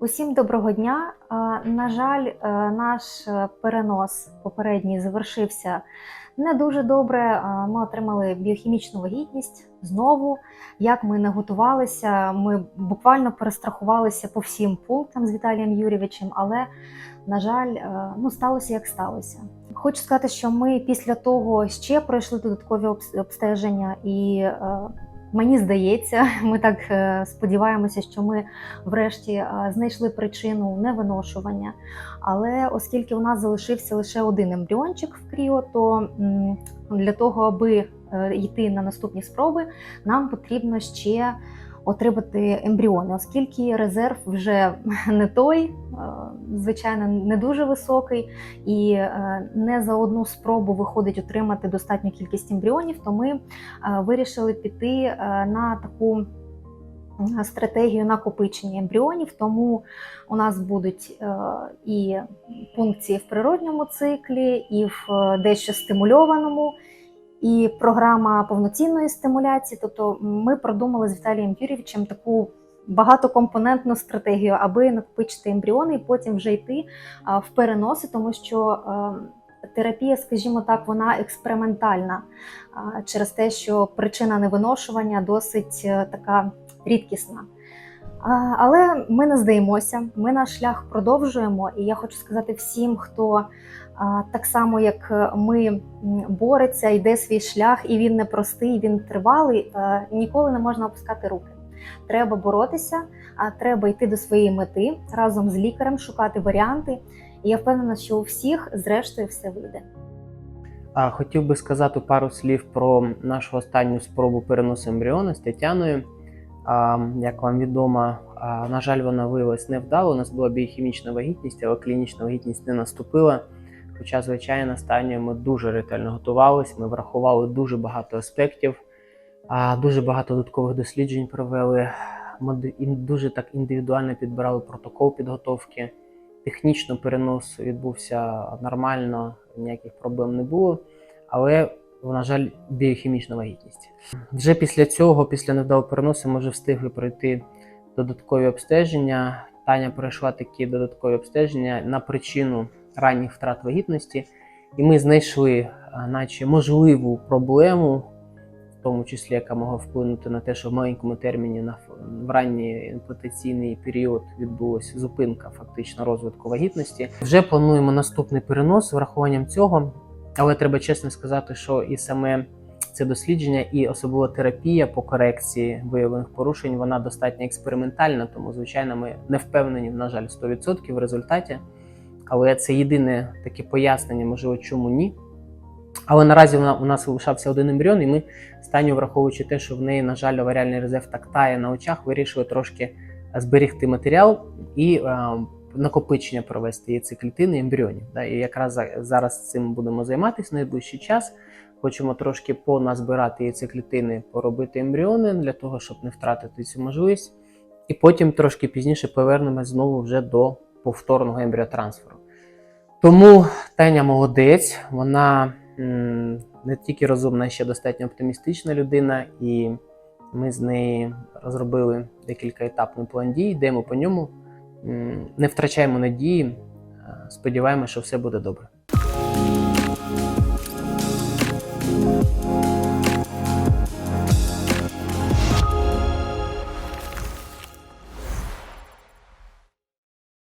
Усім доброго дня. На жаль, е, наш е, перенос попередній завершився не дуже добре. Ми отримали біохімічну вагітність знову. Як ми не готувалися, ми буквально перестрахувалися по всім пунктам з Віталієм Юрійовичем, але на жаль, е, ну сталося як сталося. Хочу сказати, що ми після того ще пройшли додаткові обстеження і. Мені здається, ми так е, сподіваємося, що ми врешті е, знайшли причину невиношування. Але оскільки у нас залишився лише один ембріончик в кріо, то для того, аби е, йти на наступні спроби, нам потрібно ще отримати ембріони, оскільки резерв вже не той, е, звичайно, не дуже високий, і е, не за одну спробу виходить отримати достатню кількість ембріонів, то ми е, вирішили піти на таку стратегію накопичення ембріонів. Тому у нас будуть і пункції в природньому циклі, і в дещо стимульованому. І програма повноцінної стимуляції. Тобто ми продумали з Віталієм Юрійовичем таку багатокомпонентну стратегію, аби накопичити ембріони і потім вже йти в переноси, тому що е, терапія, скажімо так, вона експериментальна через те, що причина невиношування досить е, така рідкісна. Але ми не здаємося, ми наш шлях продовжуємо. І я хочу сказати всім, хто так само як ми бореться, йде свій шлях, і він непростий, він тривалий. Ніколи не можна опускати руки. Треба боротися, а треба йти до своєї мети разом з лікарем, шукати варіанти. І я впевнена, що у всіх, зрештою, все вийде. А, Хотів би сказати пару слів про нашу останню спробу переносу ембріона з Тетяною. Як вам відомо, на жаль, вона виявилась невдало. У нас була біохімічна вагітність, але клінічна вагітність не наступила. Хоча, звичайно, стані ми дуже ретельно готувалися, ми врахували дуже багато аспектів, дуже багато додаткових досліджень провели. Ми дуже так індивідуально підбирали протокол підготовки. Технічно перенос відбувся нормально, ніяких проблем не було. Але, на жаль, біохімічна вагітність. Вже після цього, після невдалого переносу, ми вже встигли пройти додаткові обстеження. Таня пройшла такі додаткові обстеження на причину ранніх втрат вагітності, і ми знайшли, наче можливу проблему, в тому числі, яка могла вплинути на те, що в маленькому терміні на в ранній імплантаційний період відбулася зупинка фактично розвитку вагітності. Вже плануємо наступний перенос з врахуванням цього, але треба чесно сказати, що і саме це дослідження, і особливо терапія по корекції виявлених порушень, вона достатньо експериментальна, тому звичайно ми не впевнені, на жаль, 100% в результаті. Але це єдине таке пояснення, можливо, чому ні. Але наразі вона- у нас залишався один ембріон, і ми стані, враховуючи те, що в неї, на жаль, оваріальний резерв так тає на очах, вирішили трошки зберігти матеріал і е, накопичення провести яйцеклітини ембріонів. Да? І якраз зараз цим будемо займатися найближчий час. Хочемо трошки поназбирати яйцеклітини, поробити ембріони для того, щоб не втратити цю можливість. І потім трошки пізніше повернемось знову вже до повторного ембріотрансферу. Тому Таня молодець, вона м, не тільки розумна, а ще достатньо оптимістична людина, і ми з нею розробили декілька етапний план дій, йдемо по ньому, не втрачаємо надії, сподіваємося, що все буде добре.